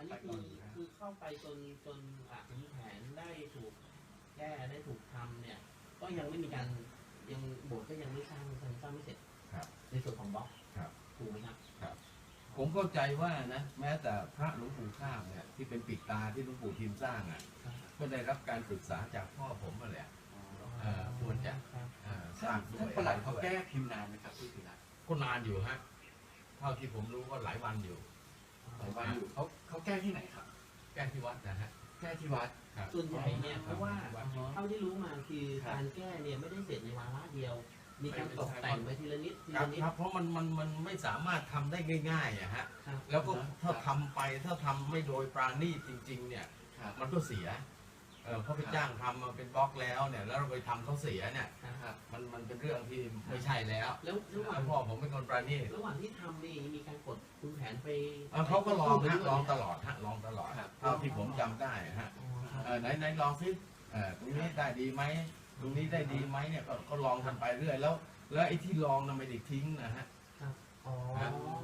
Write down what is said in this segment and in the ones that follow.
ครับอันไปนี้ก่คืออนนะคือเข้าไปจนจนอะมีแผนได้ถูกแก้ได้ถูกทำเนี่ย ก็ยังไม่มีการยังโบสถ์ก็ยังไม่สร้างยังสร้างไม่เสร็จครับ ในส่วนของบล็อกครับถูกไหมครับผมเข้าใจว่านะแม้แต่พระหลวงปู่ข้ามเนี่ยที่เป็นปิดตาที่หลวงปู่ทิมสร้างอะครับก็ได้รับการปรึกษาจากพ่อผมมาแหละเออควรจะครับอ่าสร้างด้ท่านวยประหลัดเขาแก้พิมพ์นานไหมครับพี่พิรัตก็นานอยู่ฮะเท่าที่ผมรู้ก็หลายวันอยู่หลายวันอยู่เขาเขาแก้ที่ไหนครับ แก้ที่วัดนะฮะ แก้ที่วัด ครับ ส่วนใหญ่เนี่ยเพราะว่าวัดเท่าที่รู้มาคือครับการแก้เนี่ยไม่ได้เสร็จในวาระเดียว มีการตกแต่งไปทีละนิดทีครัละบนิด ครับ เพราะมันมันมันไม่สามารถทำได้ง่ายๆอะฮะครับแล้วก็ครับถ้าทำไปถ้าทำไม่โดยปราณีตจริง ๆ เนี่ยครับมันก็เสีย เออเพราะไปครับจ้างทำมาเป็นบล็อกแล้วเนี่ย แล้วเราไปทำเขาเสียเนี่ยครับมันมันเป็นเรื่องที่ไม่ใช่แล้วแล้วระหว่าแล้งวพ่อผมเป็นคนปราณีตระหว่างที่ทำนี่มีการกดคุณแผนไปเออเขาก็ลองไปฮะด้วยลองตลอดฮะลองตลอดครับเท่าที่ผมจำได้ฮะอ๋อครับเออไหนไหนลองซิเออตรงนี้ได้ดีไหมตรงนี้ได้ดีไหมเนี่ยก็ก็ลองกันไปเรื่อยแล้ว แล้วไอ้ที่ลองน่ะไม่ได้ทิ้งนะฮะ อ๋อ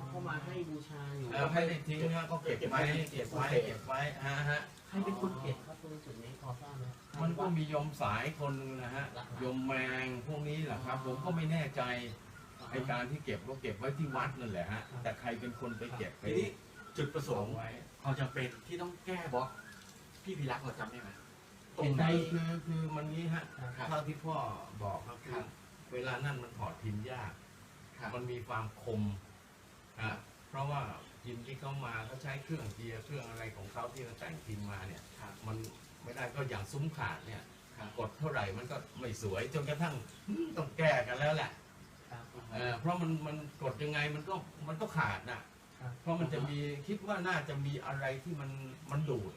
เข้ามาให้บูชาอยู่เออไม่ได้ทิ้งฮะก็เก็บไว้เก็บไว้เก็บไว้ฮะฮะใครเป็นคนเก็บครับตรงจุดนี้พอทราบไหมมันก็มีโยมสายคนหนึงนะฮะโยมแมงพวกนี้แหละครับ ผมก็ไม่แน่ใจไอการที่เก็บก็เก็บไว้ที่วัดนั่นแหละฮะแต่ใครเป็นคนไปเก็บไปทีนี้จุดประสสองงค์ไว้ความจำเป็นที่ต้องแก้บล็อกพี่พิรัตเราจำได้ไหมตรเห็งนไหนได้คือคือคือมันนี้ฮะครับเท่าที่พ่อบอกครับคืครัอบเวลานั่นมันถอดพิมพ์ยาก ครับมันมีความคมอะเพราะว่าพิมพ์ที่เขามาเขาใช้เครื่องเจียร์เครื่องอะไรของเขาที่เขาแต่งพิมพ์มาเนี่ยครับ มันไม่ได้ก็อย่างซุ้มขาดเนี่ยครับกดเท่าไหร่มันก็ไม่สวยจนกระทั่งอืมต้องแก้กันแล้วแหละครับเออเพราะมันมันกดยังไงมันก็มันก็ขาดนะครับเพราะมันจะมีคิดว่าน่าจะมีอะไรที่มันมันดูด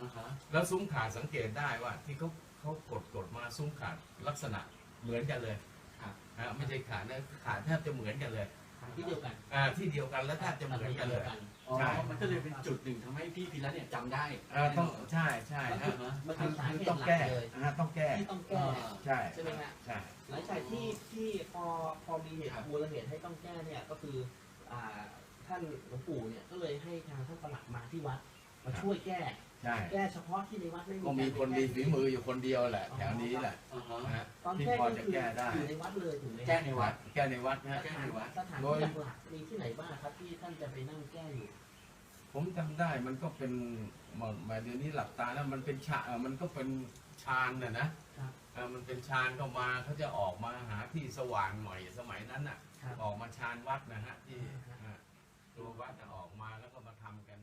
อ่าฮะแล้วซุ้มขาดสังเกตได้ว่าที่เขาเขากดกดมาซุ้มขาดลักษณะเหมือนกันเลย ครับอ่าไม่ใช่ขาดนะขาดแทบจะเหมือนกันเลยที่เดียวกันอ่าที่เดียวกันและแทบจะเหมือนกันเลย อ๋อใช่ มันก็เลยเป็นจุดหนึ่งทำให้พี่พิรัตเนี่ยจำได้อ่าต้องใช่ใช่อ่าฮะฮะมันคืคืออสาคือเหตุต้องหลักแก้เลยอ่าต้องแก้ ที่ต้องแก้ใช่ใช่ไหมฮะใช่ หลังจากที่ที่พอพอมีเหตุครับมูลเหตุให้ต้องแก้เนี่ยก็คืออ่าท่านหลวงปู่เนี่ยก็เลยให้ทางท่านประหลัดมาที่วัด มาช่วยแก้ ใช่ แก้เฉพาะที่ในวัดไม่มีก็มีคนมีฝีมืออยู่คนเดียวแหละ แถวนี้แหละอ่าฮะนะฮะตอนที่แก้พอก็จะคือแก้ได้ อยู่ในวัดเลยถูกไหมแก้ในวัด แก้ในวัดนะฮะ แก้สถานในวัด สถานโดที่ย หลักๆมีที่ไหนบ้างครับที่ท่านจะไปนั่งแก้อยู่ ผมจำได้มันก็เป็นหมดหมายเดี๋ยวนี้หลับตาแล้วมันเป็นชาเอ่อมันก็เป็นชานน่ะนะครับ เออมันเป็นชานก็มาเขาจะออกมาหาที่สว่างหน่อยสมัยนั้นน่ะ ครับ ออกมาชานวัดนะฮะที่อ่าฮะอ่าตัววัดน่ะออกมาแล้วก็มาทำกัน